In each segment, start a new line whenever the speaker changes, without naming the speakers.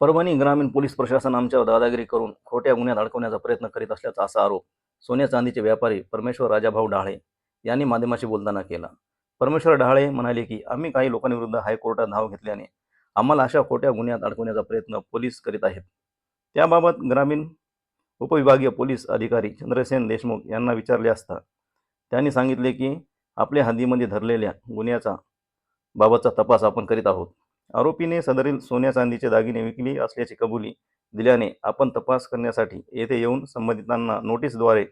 परभणी ग्रामीण पोलीस प्रशासन आमच्यावर दादागिरी करून खोट्या गुन्ह्यात अडकवण्याचा प्रयत्न करीत असल्याचा असा आरोप सोन्या चांदीचे व्यापारी परमेश्वर राजाभाऊ डहाळे यांनी माध्यमाशी बोलताना केला. परमेश्वर डहाळे म्हणाले की आम्ही काही लोकांविरुद्ध हायकोर्टात धाव घेतल्याने आम्हाला अशा खोट्या गुन्ह्यात अडकवण्याचा प्रयत्न पोलीस करीत आहेत. त्याबाबत ग्रामीण उपविभागीय पोलीस अधिकारी चंद्रसेन देशमुख यांना विचारले असता त्यांनी सांगितले की आपल्या हद्दीमध्ये धरलेल्या गुन्ह्याचा बाबतचा तपास आपण करीत आहोत. आरोपीने सदरील सोन्या चांदीचे दागिने विकली असल्याची कबुली दिल्याने आपण तपास करण्यासाठी येथे येऊन संबंधितांना नोटीसद्वारे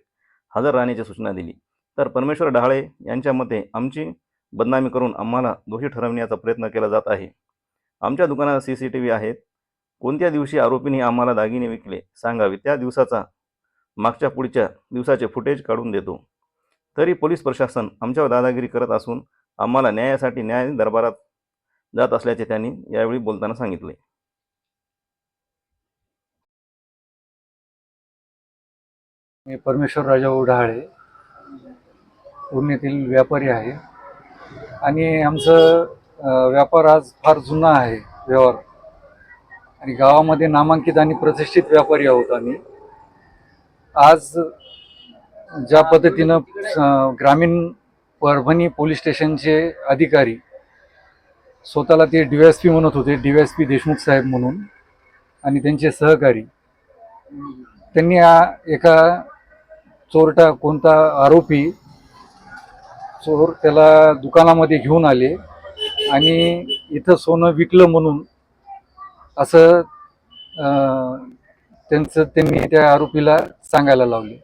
हजर राहण्याची सूचना दिली. तर परमेश्वर डहाळे यांच्या मते आमची बदनामी करून आम्हाला दोषी ठरवण्याचा प्रयत्न केला जात आहे. आमच्या दुकानात सी सी टी व्ही आहेत. कोणत्या दिवशी आरोपीने आम्हाला दागिने विकले सांगावे त्या दिवसाचा मागच्या पुढच्या दिवसाचे फुटेज काढून देतो. तरी पोलीस प्रशासन आमच्यावर दादागिरी करत असून आम्हाला न्यायासाठी न्याय दरबारात जात असल्याचे त्यांनी यावेळी बोलताना सांगितले.
मी परमेश्वर राजा उढाळे. पुण्यातील व्यापारी आहे. आणि आमचं व्यापार आज फार जुना आहे व्यवहार. आणि गावामध्ये नामांकित आणि प्रतिष्ठित व्यापारी आहोत आम्ही. आज ज्या पद्धतीनं ग्रामीण परभणी पोलीस स्टेशनचे अधिकारी स्वतःला ते डी एस पी म्हणत होते डी एस पी देशमुख साहेब म्हणून. आणि त्यांचे सहकारी. त्यांनी आ एका चोरटा कोणता आरोपी चोर त्याला दुकानामध्ये घेऊन आले. आणि इथं सोनं विकलं म्हणून असं त्यांचं त्यांनी त्या आरोपीला सांगायला लावले.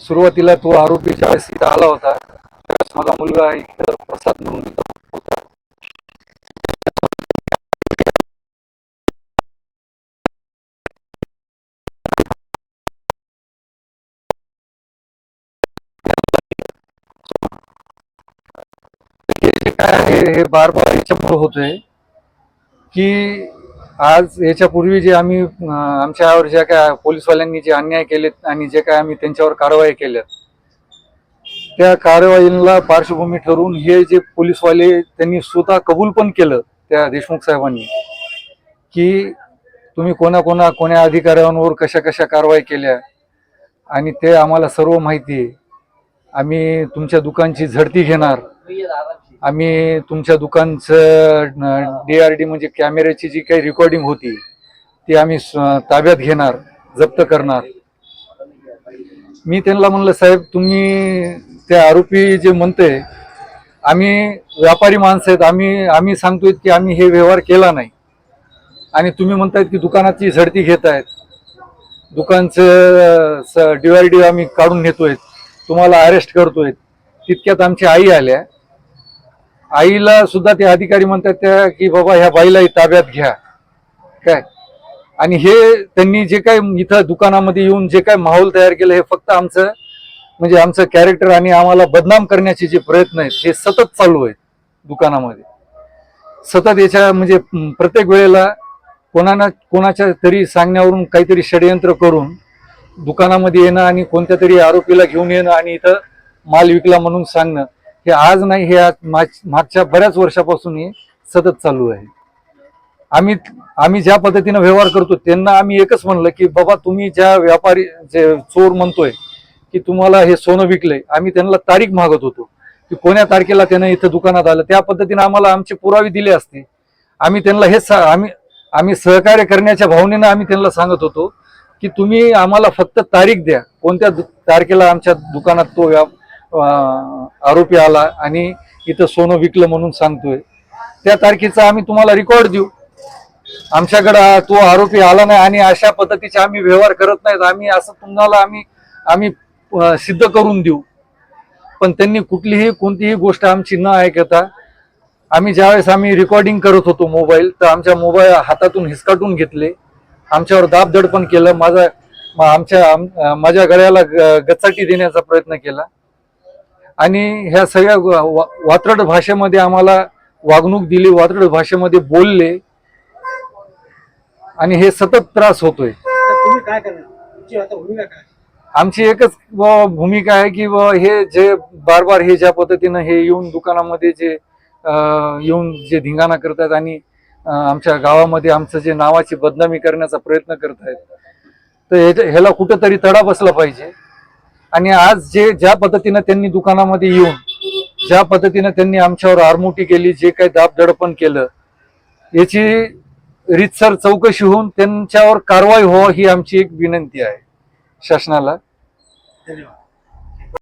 सुरुवातीला तो आरोपी ज्यावेळेस इथं आला होता त्यावेळेस माझा मुलगा इथं प्रसाद म्हणून काय आहे हे बार बार याच्यामुळे होतंय की आज याच्यापूर्वी जे आम्ही आमच्यावर ज्या काय पोलीसवाल्यांनी जे अन्याय केलेत आणि जे काय आम्ही त्यांच्यावर कारवाई केल्या त्या कारवाईला पार्श्वभूमी ठरून हे जे पोलीसवाले त्यांनी स्वतः कबूल पण केलं त्या देशमुख साहेबांनी की तुम्ही कोणा कोणा कोण्या अधिकाऱ्यांवर कशा कशा कारवाई केल्या आणि ते आम्हाला सर्व माहिती आहे. आम्ही तुमच्या दुकानची झडती घेणार. आम्ही तुमच्या दुकानचं डी आर डी म्हणजे कॅमेऱ्याची जी काही रेकॉर्डिंग होती ती आम्ही स- ताब्यात घेणार जप्त करणार. मी त्यांना म्हणलं साहेब तुम्ही त्या आरोपी जे म्हणते आम्ही व्यापारी माणसं आहेत आम्ही आम्ही सांगतोय की आम्ही हे व्यवहार केला नाही. आणि तुम्ही म्हणतायत की दुकानाची झडती घेत आहेत दुकानचं डी आर डी आम्ही काढून घेतोय तुम्हाला अरेस्ट करतोय तितक्यात आमची आई आल्या. आईला सुद्धा ते अधिकारी म्हणतात त्या की बाबा ह्या बाईला ताब्यात घ्या. काय? आणि हे त्यांनी जे काय इथं दुकानामध्ये येऊन जे काय माहोल तयार केलं हे फक्त आमचं म्हणजे आमचं कॅरेक्टर आणि आम्हाला बदनाम करण्याचे जे प्रयत्न आहेत हे सतत चालू आहेत दुकानामध्ये. सतत याच्या म्हणजे प्रत्येक वेळेला कोणाना कोणाच्या तरी सांगण्यावरून काहीतरी षडयंत्र करून दुकानामध्ये येणं आणि कोणत्या तरी आरोपीला घेऊन येणं आणि इथं माल विकला म्हणून सांगणं हे आज नाही हे आज माग- मागच्या बऱ्याच वर्षापासून हे सतत चालू आहे. आम्ही आम्ही ज्या पद्धतीनं व्यवहार करतो त्यांना आम्ही एकच म्हणलं की बाबा तुम्ही ज्या व्यापारी जे चोर म्हणतोय की तुम्हाला हे सोनं विकलंय आम्ही त्यांना तारीख मागत होतो की कोण्या तारखेला त्यानं इथं दुकानात आलं. त्या पद्धतीनं आम्हाला आमचे पुरावे दिले असते. आम्ही त्यांना हे सा- आम्ही आम्ही सहकार्य करण्याच्या भावनेनं आम्ही त्यांना सांगत होतो की तुम्ही आम्हाला फक्त तारीख द्या. कोणत्या दु- तारखेला आमच्या दुकानात तो व्या आरोपी आला आणि इथं सोनं विकलं म्हणून सांगतोय. त्या तारखेचा आम्ही तुम्हाला रेकॉर्ड देऊ. आमच्याकडं तो आरोपी आला नाही आणि अशा पद्धतीचे आम्ही व्यवहार करत नाहीत. आम्ही असं तुम्हाला आम्ही आम्ही सिद्ध करून देऊ. पण त्यांनी कुठलीही कोणतीही गोष्ट आमची न ऐकता आम्ही ज्यावेळेस आम्ही रेकॉर्डिंग करत होतो मोबाईल तर आमच्या मोबाईल हातातून हिसकाटून घेतले. आमच्यावर दाबदडपण केलं. माझा आमच्या माझ्या गळ्याला ग- गचाटी देण्याचा प्रयत्न केला. आणि ह्या सगळ्या वा- वात्रट भाषेमध्ये आम्हाला वागणूक दिली वात्रट भाषेमध्ये बोलले. आणि हे सतत त्रास होतोय. आमची एकच भूमिका आहे की हे जे बार बार हे ज्या पद्धतीनं हे येऊन दुकानामध्ये जे येऊन जे धिंगाणा करतात आणि आमच्या गावामध्ये आमचं जे नावाची बदनामी करण्याचा प्रयत्न करत आहेत तर ह्याला कुठंतरी तडा बसला पाहिजे. आणि आज जे ज्या पद्धतीनं त्यांनी दुकानामध्ये येऊन ज्या पद्धतीनं त्यांनी आमच्यावर आरमोटी केली जे काही दाबदडपण केलं याची रीतसर चौकशी होऊन त्यांच्यावर कारवाई व्हावं ही आमची एक विनंती आहे. शासनाला.
धन्यवाद.